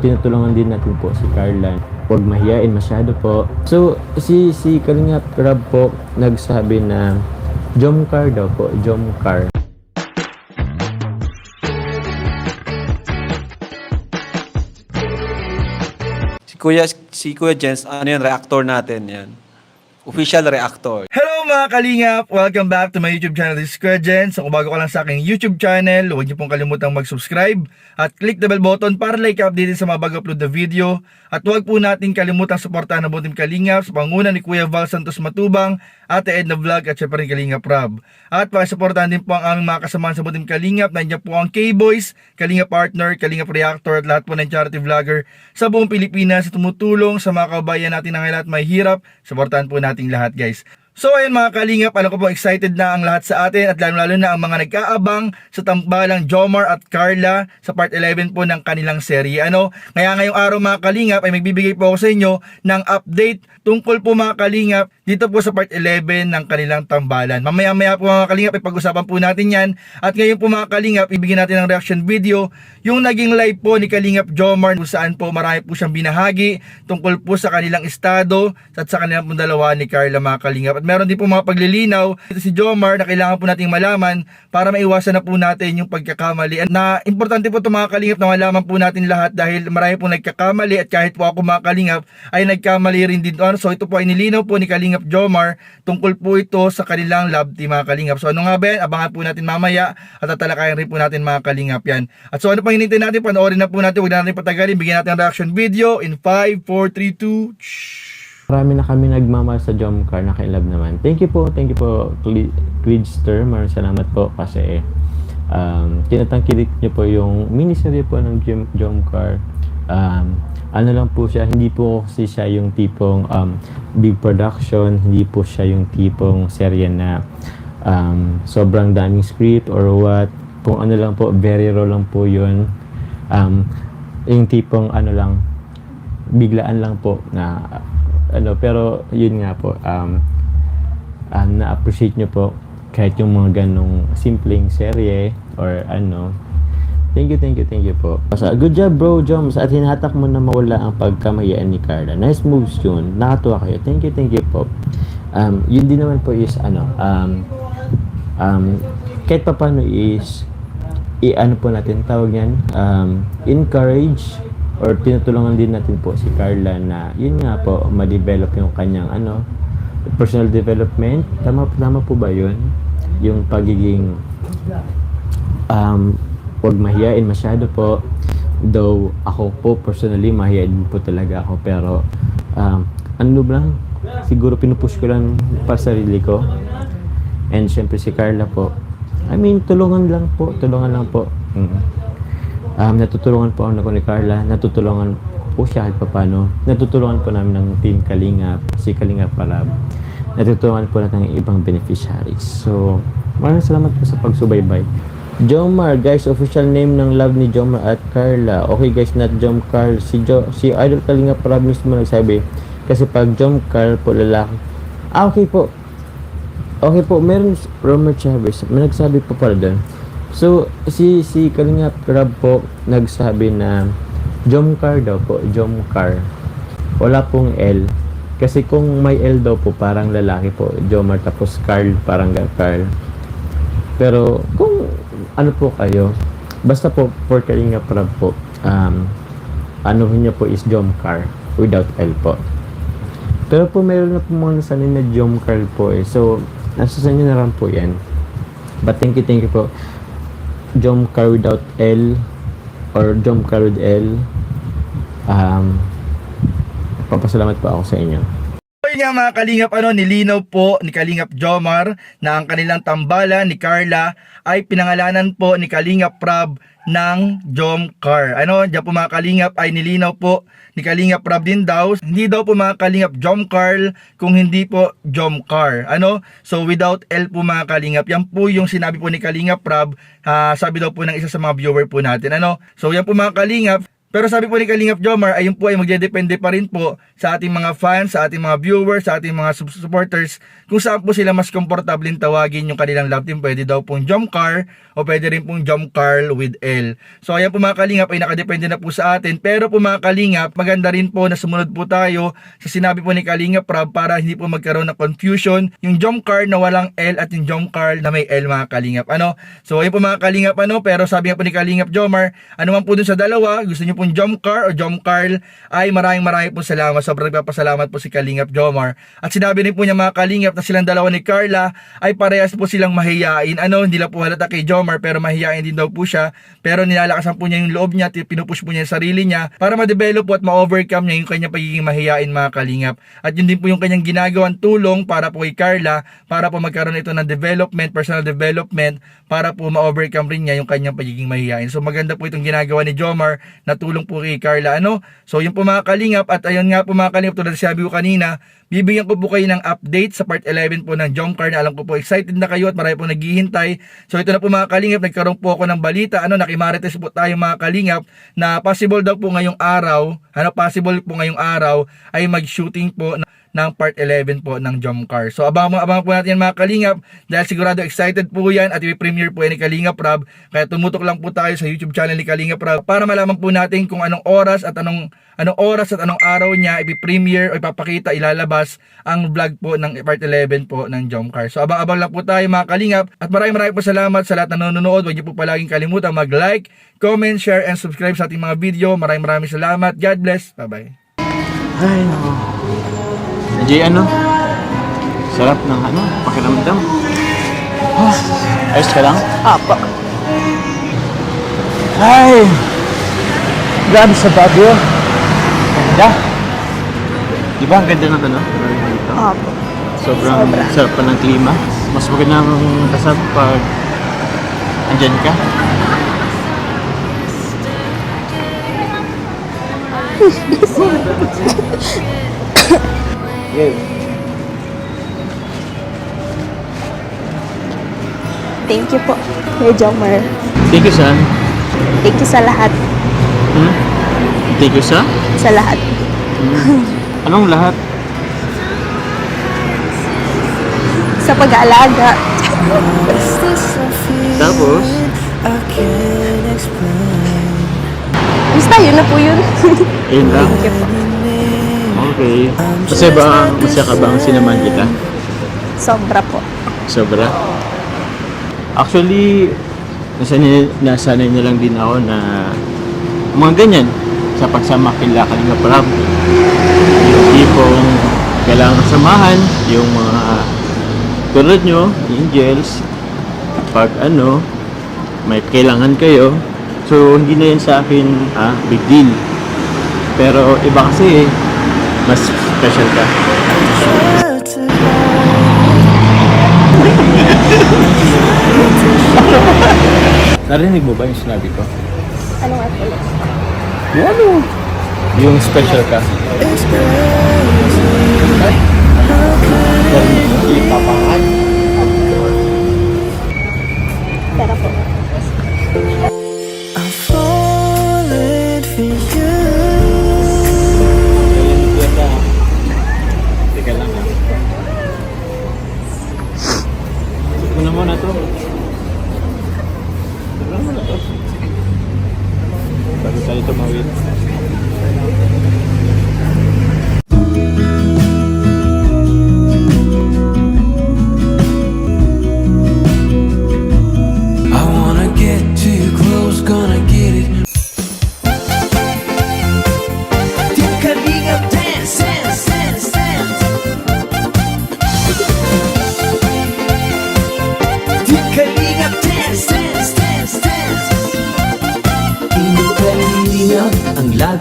Tinutulungan din natin po si Carla. Huwag mahiyain masyado po. So, si, si Kalinga Rab po nagsabi na Jomcar daw po, Jomcar. Si Kuya, si Kuya Jens, ano yan, reactor natin yan. Official reactor. Mga kalingap! Welcome back to my YouTube channel, this is Kuya Jen. So kung bago ka lang sa aking YouTube channel, huwag niyo pong kalimutang mag-subscribe at click the bell button para like updated sa mga bago-upload na video. At huwag po natin kalimutang suportahan ang buting kalingap sa panguna ni Kuya Val Santos Matubang, Ate Edna Vlog at syempre rin Kalingap Rob. At pakisuportahan din po ang aming mga kasamahan sa buting kalingap. Nandiyan po ang K-Boys, Kalingap Partner, Kalingap Reactor at lahat po ng charity vlogger sa buong Pilipinas sa tumutulong sa mga kabayan natin na ngayon at may hirap. Suportahan po nating lahat guys. So ayun mga kalingap, alam ko po excited na ang lahat sa atin at lalo lalo na ang mga nag-aabang sa tambalang Jomar at Carla sa part 11 po ng kanilang serye. Ano? Kaya ngayong araw mga kalingap ay magbibigay po ako sa inyo ng update tungkol po mga kalingap dito po sa part 11 ng kanilang tambalan. Mamaya maya po mga kalingap ay pag-usapan po natin yan at ngayon po mga kalingap ibigyan natin ng reaction video yung naging live po ni Kalingap Jomar kung saan po marami po siyang binahagi tungkol po sa kanilang estado at sa kanilang dalawa ni Carla mga kalingap. At meron din po mga paglilinaw si Jomar na kailangan po nating malaman para maiwasan na po natin yung pagkakamali. At na importante po ito mga kalingap na malaman po natin lahat dahil marami po nagkakamali at kahit po ako mga kalingap ay nagkamali rin din. Ano, So ito po ay nilinaw po ni Kalingap Jomar tungkol po ito sa kanilang love team mga kalingap. So ano nga ba yan? Abangan po natin mamaya at tatalakayan rin po natin mga kalingap yan. At so ano pang hinintay natin? Panoorin na po natin. Huwag na natin patagalin. Bigyan natin ang reaction video in 5, 4, 3, 2. Marami na kami nagmamahal sa Jomcar na love naman. Thank you po, thank you po, Cleedster. Maraming salamat po kasi um, tinatangkilik niyo po yung miniserye po ng Jom, Jomcar. Um, ano lang po siya, hindi po kasi siya yung tipong um, big production, hindi po siya yung tipong serye na um, sobrang daming script or what. Kung ano lang po, very raw lang po yun. Um, yung tipong ano lang, biglaan lang po na ano pero yun nga po um, um na-appreciate nyo po kahit yung mga ganong simpleng serye or ano Thank you, thank you, thank you po. So, good job bro, Joms. At hinatak mo na mawala ang pagkamayaan ni Carla. Nice moves yun. Nakatuwa kayo. Thank you, thank you po. Um, yun din naman po is ano, um, um, kahit pa paano is i-ano po natin tawag yan um, encourage or tinutulungan din natin po si Carla na yun nga po ma-develop yung kanyang ano personal development. Tama tama po ba yun? Yung pagiging um, wag mahiyain masyado po. Though ako po personally mahiyain po talaga ako pero um, ano lang siguro pinupush ko lang para sa sarili ko. And syempre si Carla po. I mean tulungan lang po tulungan lang po. Mm. Um, natutulungan po ako ni Carla natutulungan po siya kahit paano natutulungan po namin ng team Kalingap si Kalingap Parab natutulungan po natin ng ibang beneficiaries so maraming salamat po sa pagsubaybay Jomar, guys, official name ng love ni Jomar at Carla. Okay guys, not Jom Carl. Si, jo, si Idol Kalinga Parab mismo nagsabi. Kasi pag Jom Carl po lalaki. Ah, okay po. Okay po, meron Romer Chavez. May nagsabi po pala doon. So, si, si Kalinga Parab po nagsabi na Jomcar daw po, Jomcar. Wala pong L. Kasi kung may L daw po, parang lalaki po. Jomar tapos Carl, parang Carl. Pero kung ano po kayo, basta po for Kalinga Prab po, um, ano niyo po is Jomcar without L po. Pero po meron na po mga nasanay na Jomcar po eh. So, nasa sa inyo na lang po yan. But thank you, thank you po. Jomcar without L or Jomcar with L. Um, papasalamat po ako sa inyo. So yun nga mga kalingap ano, nilinaw po ni Kalingap Jomar na ang kanilang tambalan ni Carla ay pinangalanan po ni Kalingap Prab ng Jomcar. Ano, diyan po mga kalingap ay nilinaw po ni Kalingap Prab din daw. Hindi daw po mga kalingap Jomcar kung hindi po Jomcar. Ano? So without L po mga kalingap. Yan po yung sinabi po ni Kalingap Prab. ah, sabi daw po ng isa sa mga viewer po natin. Ano? So yan po mga kalingap Pero sabi po ni Kalingap Jomar, ayun po ay magdedepende pa rin po sa ating mga fans, sa ating mga viewers, sa ating mga supporters, kung saan po sila mas komportabling tawagin yung kanilang love team. Pwede daw pong Jomcar o pwede rin pong Jomcarl with L. So ayan po mga Kalingap ay nakadepende na po sa atin. Pero po mga Kalingap, maganda rin po na sumunod po tayo sa sinabi po ni Kalingap Rob para hindi po magkaroon ng confusion. Yung Jomcar na walang L at yung Jomcarl na may L mga Kalingap. Ano? So ayun po mga Kalingap ano, pero sabi nga po ni Kalingap Jomar, ano man po dun sa dalawa, gusto niyo pong Jomcar o Jomcarl, ay maraming maraming po salamat. Sobrang nagpapasalamat po si Kalingap Jomar. At sinabi rin po niya mga Kalingap na silang dalawa ni Carla ay parehas po silang mahiyain. Ano, hindi lang po halata kay Jomar pero mahiyain din daw po siya. Pero nilalakasan po niya yung loob niya, at pinupush po niya yung sarili niya para ma-develop po at ma-overcome niya yung kanyang pagiging mahiyain mga Kalingap. At yun din po yung kanyang ginagawang tulong para po kay Carla para po magkaroon ito ng development, personal development para po ma-overcome rin niya yung kanyang pagiging mahihain. So maganda po itong ginagawa ni Jomar na tulong po kay Carla. Ano? So yun po mga kalingap at ayun nga po mga kalingap tulad sabi ko kanina, bibigyan ko po kayo ng update sa part 11 po ng Jomcar na alam ko po excited na kayo at marami po naghihintay. So ito na po mga kalingap, nagkaroon po ako ng balita, ano, nakimarites po tayo mga kalingap na possible daw po ngayong araw, ano, possible po ngayong araw ay mag-shooting po ng part 11 po ng Jomcar. So abang abang po natin yan mga Kalingap dahil sigurado excited po yan at i-premiere po yan ni Kalingap Rob. Kaya tumutok lang po tayo sa YouTube channel ni Kalingap Rob para malaman po natin kung anong oras at anong anong oras at anong araw niya i-premiere o ipapakita, ilalabas ang vlog po ng part 11 po ng Jomcar. So abang-abang lang po tayo mga Kalingap at maraming maraming po salamat sa lahat na nanonood. Huwag niyo po palaging kalimutan mag-like, comment, share, and subscribe sa ating mga video. Maraming maraming salamat. God bless. Bye-bye. Ay, nako. Jay, ano? Sarap ng ano, pakiramdam. Ah, ayos ka lang? Apo. Ay! Grabe sa Baguio. Ganda. Di ba ang ganda ng ano? Apo. Sobrang Sobra. sarap pa ng klima. Mas maganda ang kasap pag andyan ka. yeah. Thank you po, Kuya Jomar. Thank you, son. Thank you sa lahat. Hmm? Thank you, sa? Sa lahat. Anong lahat? Sa pag-aalaga. Tapos? Basta yun na po yun. Ayun lang. Thank you po. Okay. Kasi ba, masaya ka ba ang sinaman kita? Sobra po. Sobra. Actually, nasanay, nasanay na lang din ako na mga ganyan sa pagsama kila Kalinga Prab. Yung tipong kailangan kasamahan, yung mga tulad nyo, angels, pag ano, may kailangan kayo. So, hindi na yan sa akin, ah, big deal. Pero iba kasi, mas special ka. Narinig mo ba yung sinabi ko? Ano nga po? Yung ano? Yung special ka. Ay? Narinig mo? Ipapangan. 怎么回事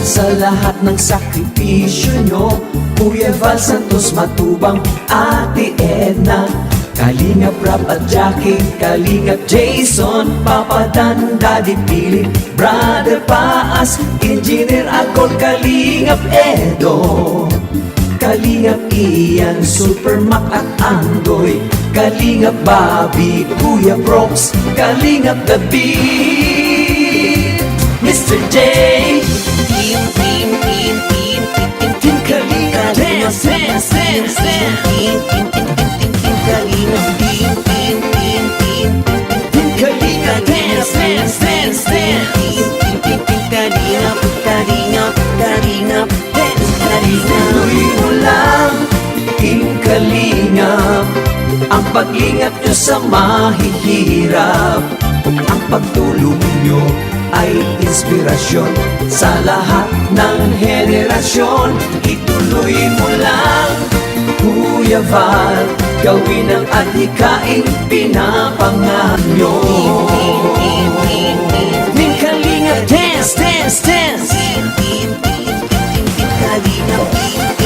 Salamat sa lahat ng sakripisyo nyo Kuya Val Santos Matubang Ate Edna Kalingap Rap at Jackie Kalingap Jason Papadan Daddy Philip Brother Paas Engineer Agol Kalingap Edo Kalingap Ian, Super Mac at Andoy Kalingap Bobby, Kuya Brooks Kalingap David Mr. J Dance, dance, dance, dance Team, team, team, team Kalingap, Kalingap, Kalingap Dance, Kalingap Tuloy mo lang, Team Kalingap Ang paglingap nyo sa mahihirap Ang pagtulong nyo ay inspirasyon sa lahat ng henerasyon. Ituloy mo lang, Kuya Val, gawin ang adhikaing pinapangahan nyo. Minkalinga, dance, dance, dance! Minkalinga, dance!